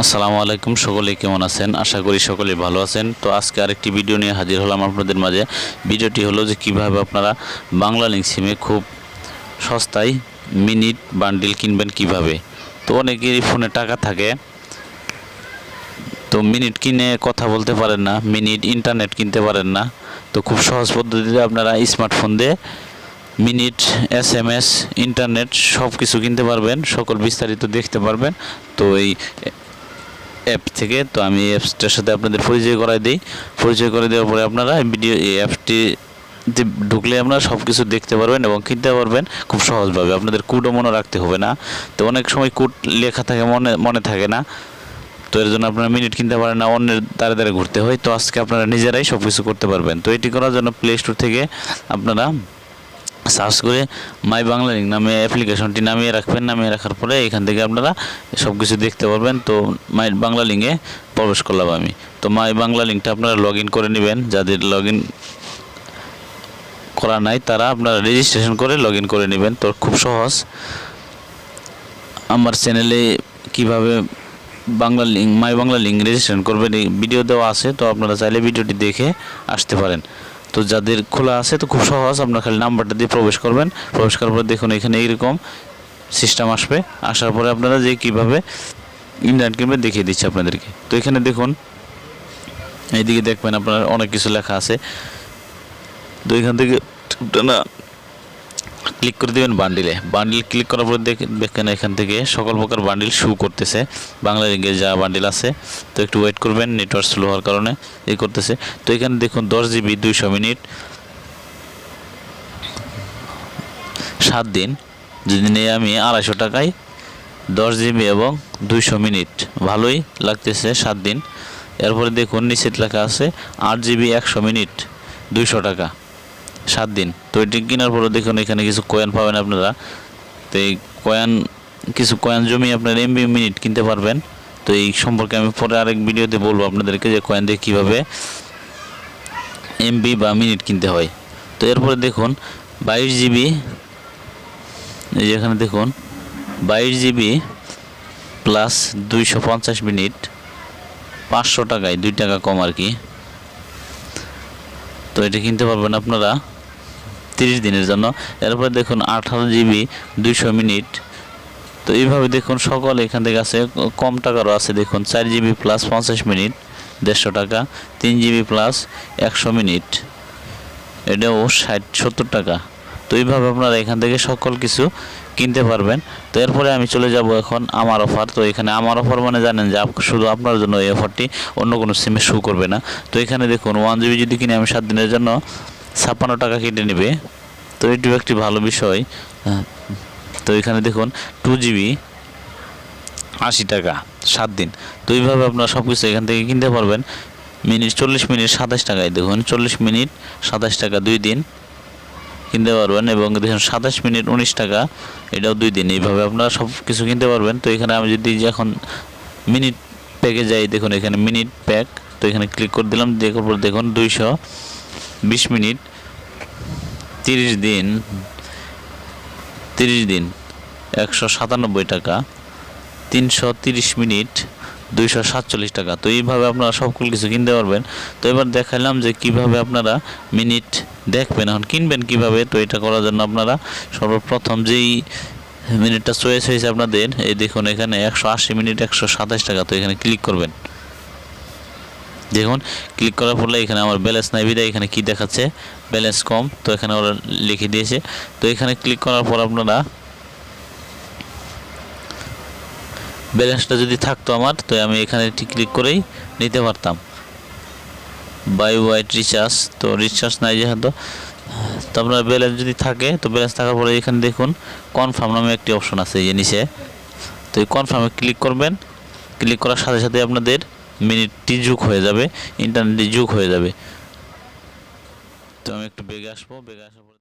আসসালামু আলাইকুম সকলে কেমন আছেন? আশা করি সকলে ভালো আছেন। তো আজকে আরেকটি ভিডিও নিয়ে হাজির হলাম আপনাদের মাঝে। ভিডিওটি হলো যে কীভাবে আপনারা বাংলা লিঙ্ক সিমে খুব সস্তায় মিনিট বান্ডিল কিনবেন কীভাবে। তো অনেকেরই ফোনে টাকা থাকে। তো মিনিট কিনে কথা বলতে পারেন না, মিনিট ইন্টারনেট কিনতে পারেন না। তো খুব সহজ পদ্ধতিতে আপনারা স্মার্টফোন দিয়ে minute S M S internet সব কিছু কিনতে পারবেন, সকল বিস্তারিত দেখতে পারবেন। তো এই অ্যাপ থেকে, তো আমি অ্যাপসটার সাথে আপনাদের পরিচয় করাই দিই। পরিচয় করে দেওয়ার পরে আপনারা ভিডিও এই অ্যাপটি ঢুকলে আপনারা সব কিছু দেখতে পারবেন এবং কিনতে পারবেন খুব সহজভাবে। আপনাদের কোডও মনে রাখতে হবে না। তো অনেক সময় কোড লেখা থাকে, মনে মনে থাকে না। তো এর জন্য আপনারা মিনিট কিনতে পারেন না, অন্যের দ্বারে দ্বারে ঘুরতে হয়। তো আজকে আপনারা নিজেরাই সব কিছু করতে পারবেন। তো এটি করার জন্য প্লে স্টোর থেকে আপনারা সার্চ করে মাই বাংলা লিঙ্ক নামে অ্যাপ্লিকেশনটি নামিয়ে রাখবেন, নামিয়ে রাখার পরে এখান থেকে আপনারা সব কিছু দেখতে পারবেন। তো মাই বাংলা লিঙ্কে প্রবেশ করলাম আমি। তো মাই বাংলা লিঙ্কটা আপনারা লগ করে নেবেন। যাদের লগ করা নাই, তারা আপনারা রেজিস্ট্রেশন করে লগ করে নেবেন। তো খুব সহজ। আমার চ্যানেলে কীভাবে Bangla link, my Bangla link registration করবেন ভিডিও দেওয়া আছে। তো আপনারা চাইলে ভিডিওটি দেখে আসতে পারেন। তো যাদের খোলা আছে, তো খুব সহজ, আপনার খালি নাম্বারটা দিয়ে প্রবেশ করবেন। প্রবেশ করার পরে দেখুন এখানে এইরকম সিস্টেম আসবে। আসার পরে আপনারা যে কীভাবে ইন্টারনেট কিনবে দেখিয়ে দিচ্ছে আপনাদেরকে। তো এখানে দেখুন, এইদিকে দেখবেন আপনার অনেক কিছু লেখা আছে। তো এখান থেকে না ক্লিক করে দেবেন বান্ডিলে বান্ডিল ক্লিক করার পর দেখে, দেখেন এখান থেকে সকল প্রকার বান্ডিল শু করতেছে। বাংলা লিঙ্গে যা বান্ডিল আছে। তো একটু ওয়েট করবেন নেটওয়ার্ক স্লো হওয়ার কারণে এই করতেছে। তো এখানে দেখুন দশ জিবি দুইশো মিনিট। সাত দিন। যদি নিয়ে আমি আড়াইশো টাকায় দশ জিবি এবং দুইশো মিনিট। ভালোই লাগতেছে সাত দিন। এরপরে দেখুন নিচের লেখা আছে আট জিবি একশো মিনিট, দুইশো টাকা। সাত দিন। তো এটি কেনার পরে দেখুন এখানে কিছু কয়েন পাবেন আপনারা। তো এই কয়েন কিছু কয়েন জমি আপনার এমবি মিনিট কিনতে পারবেন। তো এই সম্পর্কে আমি পরে আরেক ভিডিওতে বলব আপনাদেরকে যে কয়েন দিয়ে কীভাবে এমবি বা মিনিট কিনতে হয়। তো এরপরে দেখুন, বাইশ জিবি এই যে এখানে দেখুন, বাইশ জিবি প্লাস দুইশো পঞ্চাশ মিনিট পাঁচশো টাকায়, দুই টাকা কম আর কি। তো এটা কিনতে পারবেন আপনারা তিরিশ দিনের জন্য। এরপরে দেখুন আঠারো জিবি দুইশো মিনিট। তো এইভাবে দেখুন সকল এখান থেকে আছে, কম টাকারও আছে দেখুন, চার জিবি প্লাস পঞ্চাশ মিনিট, দেড়শো টাকা, তিন জিবি প্লাস একশো মিনিট। এটাও ষাট, সত্তর টাকা। তো এইভাবে আপনারা এখান থেকে সকল কিছু কিনতে পারবেন। তো এরপরে আমি চলে যাব এখন আমার অফার। তো এখানে আমার অফার মানে জানেন যে শুধু আপনার জন্য এই অফারটি অন্য কোনো সিমে শু করবে না। তো এখানে দেখুন ওয়ান জিবি যদি কিনে আমি সাত দিনের জন্য ছাপ্পান্ন টাকা কেটে নেবে। তো এটিও একটি ভালো বিষয়। হ্যাঁ। তো এখানে দেখুন টু জিবি আশি টাকা সাত দিন। তো এইভাবে আপনারা সব কিছু এখান থেকে কিনতে পারবেন। মিনিট চল্লিশ মিনিট সাতাশ টাকায় দেখুন, চল্লিশ মিনিট সাতাশ টাকা দুই দিন। কিনতে পারবেন এবং দেখুন সাতাশ মিনিট উনিশ টাকা, এটাও দুই দিন। এইভাবে আপনারা সব কিছু কিনতে পারবেন। তো এখানে আমি যদি এখন মিনিট প্যাকে যাই, দেখুন এখানে মিনিট প্যাক। তো এখানে ক্লিক করে দিলাম, দেখার পর দেখুন দুইশো বিশ মিনিট তিরিশ দিন তিরিশ দিন, একশো সাতানব্বই টাকা, তিনশো তিরিশ মিনিট, দুইশো সাতচল্লিশ টাকা। তো এইভাবে আপনারা সকল কিছু কিনতে পারবেন। তো এবার দেখালাম যে কীভাবে আপনারা মিনিট দেখবেন, এখন কিনবেন কীভাবে? তো এটা করার জন্য আপনারা সর্বপ্রথম যেই মিনিটটা চয়েস হয়েছে আপনাদের, এই দেখুন এখানে একশো আশি মিনিট, একশো সাতাশ টাকা, তো এখানে ক্লিক করবেন। দেখুন, ক্লিক করার ফলে এখানে আমার ব্যালেন্স নাই, বিদায়, এখানে কি দেখাচ্ছে? ব্যালেন্স কম, তো এখানে ওরা লিখে দিয়েছে। তো এখানে ক্লিক করার পর আপনারা ব্যালেন্সটা যদি থাকতো আমার, তো আমি এখানে ক্লিক করেই নিতে পারতাম। বাই ওয়াইট রিচার্জ, তো রিচার্জ নাই যেহেতু, তো আপনার ব্যালেন্স যদি থাকে, তো ব্যালেন্স থাকার পরে এখানে দেখুন কনফার্ম নামে একটি অপশন আছে এই নিচে। তো এই কনফার্মে ক্লিক করবেন ক্লিক করার সাথে সাথে আপনাদের মিনিটটি যুগ হয়ে যাবে ইন্টারনেটটি যুগ হয়ে যাবে। তো আমি একটু বেগে আসব, বেগে পরে